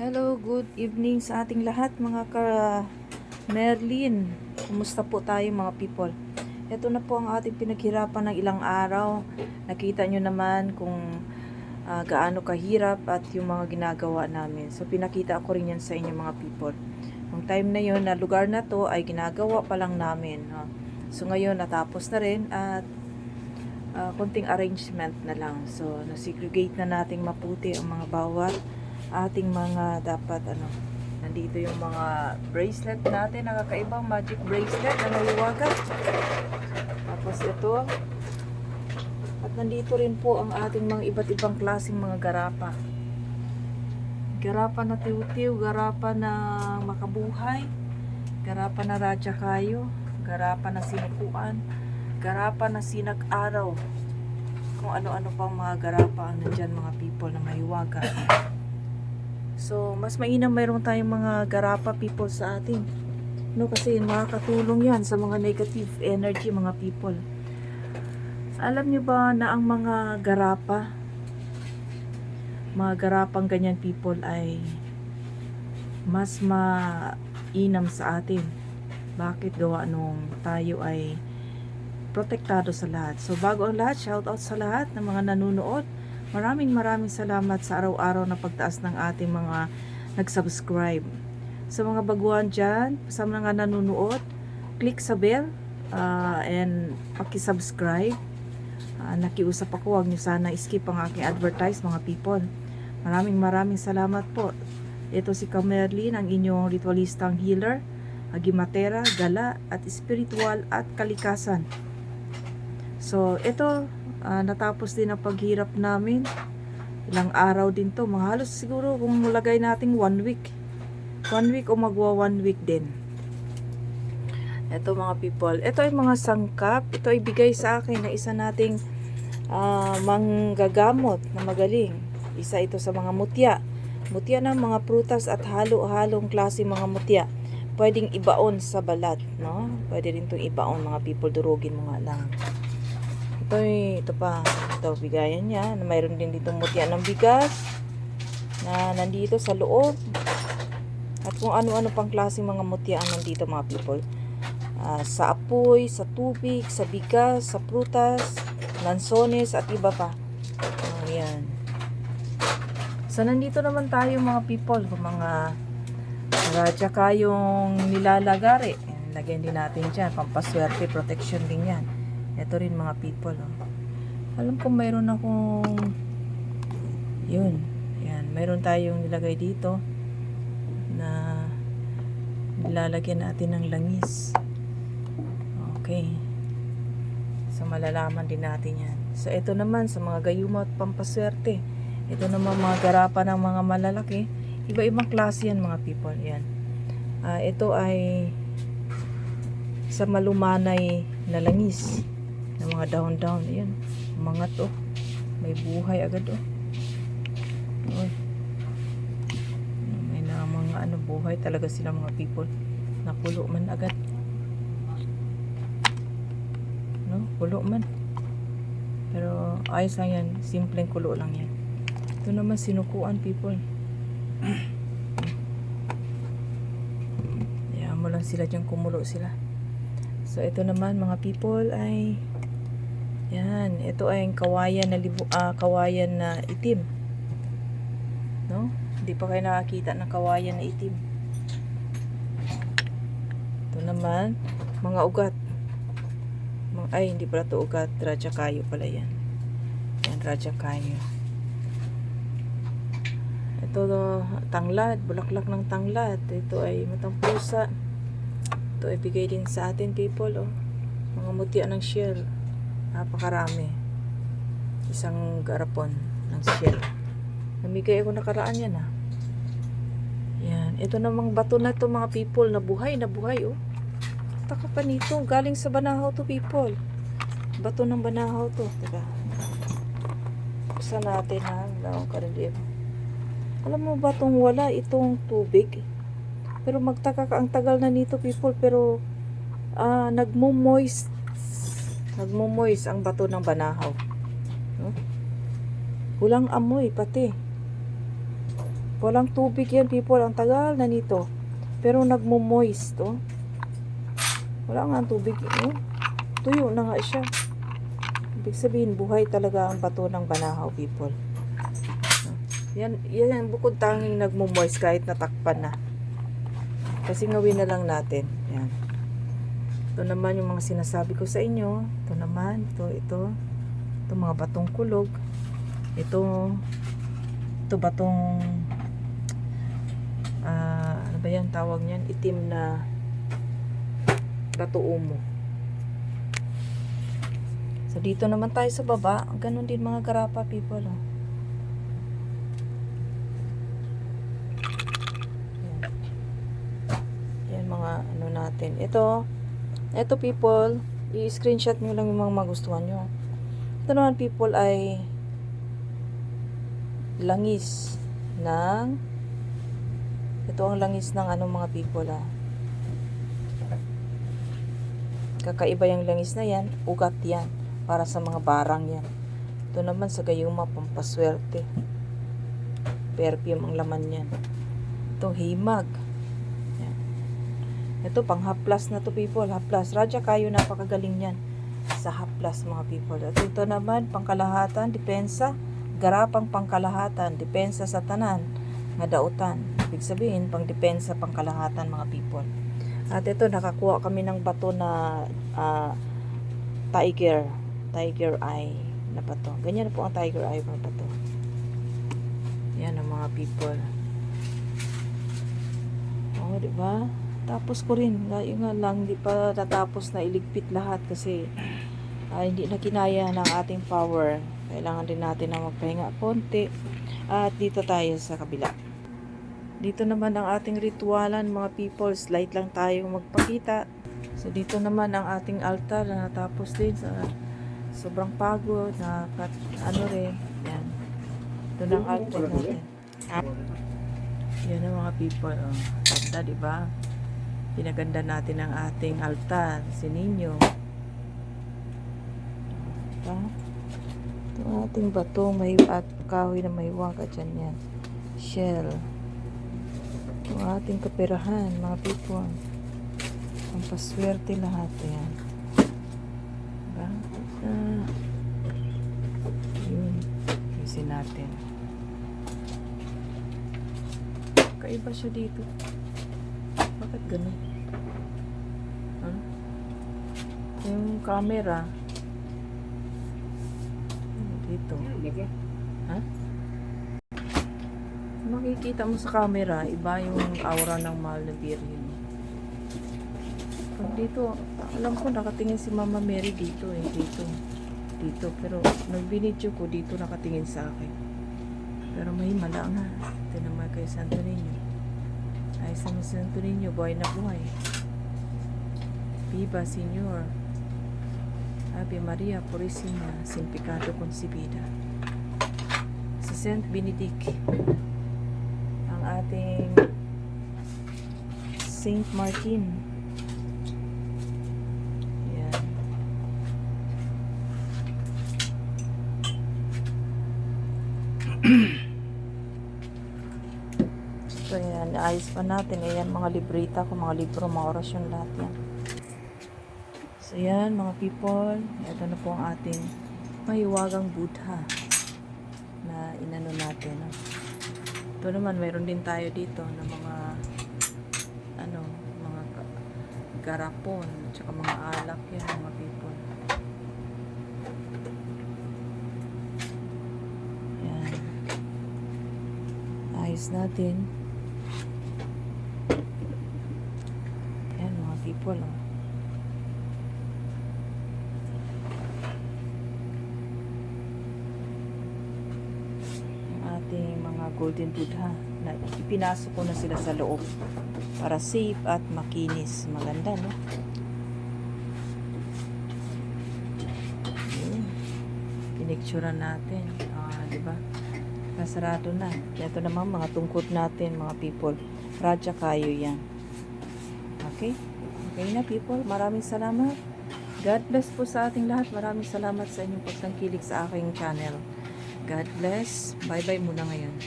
Hello, good evening sa ating lahat mga ka Merlin. Kumusta po tayo mga people? Ito na po ang ating pinaghirapan ng ilang araw. Nakita nyo naman kung ah, gaano kahirap at yung mga ginagawa namin. So pinakita ko rin yan sa inyo mga people. Nung time na yon na lugar na to ay ginagawa pa lang namin. no? So ngayon natapos na rin at ah, konting arrangement na lang. So nasegregate na nating maputi ang mga bawat ating mga dapat ano nandito yung mga bracelet natin nakakaibang magic bracelet na naliwagan. Tapos ito. At nandito rin po ang ating mga iba't ibang klaseng mga garapa. Garapa na tiw-tiw garapa na makabuhay garapa na radya kayo garapa na sinukuan garapa na sinag-araw. Kung ano-ano pang mga garapa ang nandyan mga people na mahiwaga So, mas mainam mayroon tayong mga garapa people sa atin. No, kasi makakatulong yan sa mga negative energy mga people. Alam nyo ba na ang mga garapa, mga garapang ganyan people ay mas mainam sa atin. Bakit gawa nung tayo ay protektado sa lahat. So bago ang lahat, shout out sa lahat ng mga nanonood. Maraming maraming salamat sa araw-araw na pagtaas ng ating mga nag-subscribe. Sa mga baguhan dyan, sa mga nanonood, click sa bell uh, and paki-subscribe. Uh, nakiusap ako, huwag nyo sana skip ang aking advertise mga people. Maraming maraming salamat po. Ito si Kamerlin, ang inyong ritualistang healer, agimatera, gala, at spiritual at kalikasan. So, ito, ah, natapos din ang paghirap namin. Ilang araw din to. Mga halos siguro kung mulagay natin one week. One week o magwa one week din. Ito mga people. Ito ay mga sangkap. Ito ay bigay sa akin na isa nating ah, manggagamot na magaling. Isa ito sa mga mutya. Mutya ng mga prutas at halo-halong klase mga mutya. Pwedeng ibaon sa balat, no? Pwede rin itong ibaon mga people. Durugin mo nga lang. Ito, ito pa. Ito, bigayan niya. Na mayroon din dito mutya ng bigas na nandito sa loob. At kung ano-ano pang klase mga mutya ang nandito mga people. Ah, sa apoy, sa tubig, sa bigas, sa prutas, lansones at iba pa. Ayan. So, nandito naman tayo mga people. Kung mga radya kayong nilalagari. Ayan, Lagyan din natin dyan. Pampaswerte, protection din yan. Ito rin mga people. Oh. Alam ko mayroon akong yun. Yan. Mayroon tayong nilagay dito na nilalagyan natin ng langis. Okay. So malalaman din natin yan. So ito naman sa mga gayuma at pampaswerte. Ito naman mga garapa ng mga malalaki. Iba-ibang klase yan mga people. Yan. Ah, ito ay sa malumanay na langis ng mga down-down. Ayan. Mga to. May buhay agad oh. May na mga ano buhay talaga sila mga people. Napulo man agad. No? Kulo man. Pero ayos lang yan. Simpleng kulo lang yan. Ito naman sinukuan people. Hayaan mo lang sila dyan kumulo sila. So ito naman mga people ay yan, ito ay ang kawayan na libu, ah, kawayan na itim. No? Hindi pa kayo nakakita ng kawayan na itim. Ito naman, mga ugat. Ay, hindi pala ito ugat. Radya kayo pala yan. Yan, radya kayo. Ito, tanglad. Bulaklak ng tanglad. Ito ay matang pusa. Ito ay bigay din sa atin people. Oh. Mga mutya ng shell. Napakarami. Isang garapon ng shell. Namigay ako nakaraan yan ah. Yan. Ito namang bato na to mga people na buhay na buhay oh. Taka pa nito. Galing sa Banahaw to people. Bato ng Banahaw to. Teka. Buksan natin ha. Lang karelievo. Alam mo ba itong wala itong tubig? Pero magtaka ka ang tagal na nito people pero ah nagmo-moist nagmo-moist ang bato ng banahaw. No? Walang amoy pati. Walang tubig yan, people. Ang tagal na nito. Pero nagmo-moist, oh. Wala nga tubig, oh. Tuyo na nga siya. Ibig sabihin, buhay talaga ang bato ng banahaw, people. Yan, yan ang bukod tanging nagmo-moist kahit natakpan na. Kasi ngawin na lang natin. Yan. Ito naman yung mga sinasabi ko sa inyo. Ito naman, ito, ito. Ito mga batong kulog. Ito, ito batong, ah, ano ba yan tawag niyan? Itim na bato umo. So, dito naman tayo sa baba. Ganon din mga garapa people. Oh. Yan mga ano natin. Ito, ito people, i-screenshot nyo lang yung mga magustuhan nyo. Ito naman people ay langis ng ito ang langis ng ano mga people ah. Kakaiba yung langis na yan, ugat yan para sa mga barang yan. Ito naman sa gayuma pampaswerte. Perfume ang laman yan. Ito himag. Ito pang haplas na to people, haplas. Radya kayo napakagaling yan sa haplas mga people. At ito naman pangkalahatan, depensa, garapang pangkalahatan, depensa sa tanan, nga dautan. Ibig sabihin, pang depensa pangkalahatan mga people. At ito, nakakuha kami ng bato na ah, tiger, tiger eye na bato. Ganyan po ang tiger eye mga bato. Yan ang mga people. Oo, di ba? Tapos ko rin, yun nga lang, hindi pa natapos na iligpit lahat kasi ah, hindi na kinaya ng ating power. Kailangan din natin na magpahinga konti. At dito tayo sa kabila. Dito naman ang ating ritualan mga people. Slight lang tayo magpakita. So dito naman ang ating altar na natapos din sa sobrang pagod na ano rin. Yan. Na ang altar natin. Yan ang mga people. Oh. Ganda, di ba? Pinaganda natin ang ating altar. Si Ninyo. Diba? Ito ating bato may at kahoy na may waka dyan yan. Shell. Ito ating kaperahan, mga people. Ang paswerte lahat. Ayan. Diba? Ah. Yun. Ayusin natin. Kaiba siya dito. Bakit ganun? Ano? Yung camera. Ano Dito. Ha? Makikita mo sa camera, iba yung aura ng mahal na Virgin. Pag dito, alam ko nakatingin si Mama Mary dito eh, dito. Dito, pero nung binidyo ko, dito nakatingin sa akin. Pero may mala nga. Ito naman kay Santo Niño. Ay, sa mga Santo Niño, buhay na buhay. Viva, Señor. Ave Maria Purísima, sin pecado concebida. Si Saint Benedict, ang ating Saint Martin. Yan. So yan, ayos pa natin. Ayan, mga librita ko, mga libro, mga orasyon, lahat yan. So yan, mga people. Ito na po ang ating mahiwagang Buddha na inano natin. Ito naman, mayroon din tayo dito ng mga ano, mga garapon, tsaka mga alak yan, mga people. Yan. Ayos natin. Oh. ang ating mga golden Buddha na ipinasok ko na sila sa loob para safe at makinis. Maganda, no? Pinicturean natin. Ah, di ba? Nasarado na. Ito naman mga tungkod natin, mga people. Radya kayo yan. Okay? Okay na, people. Maraming salamat. God bless po sa ating lahat. Maraming salamat sa inyong pagtangkilik sa aking channel. God bless. Bye-bye muna ngayon.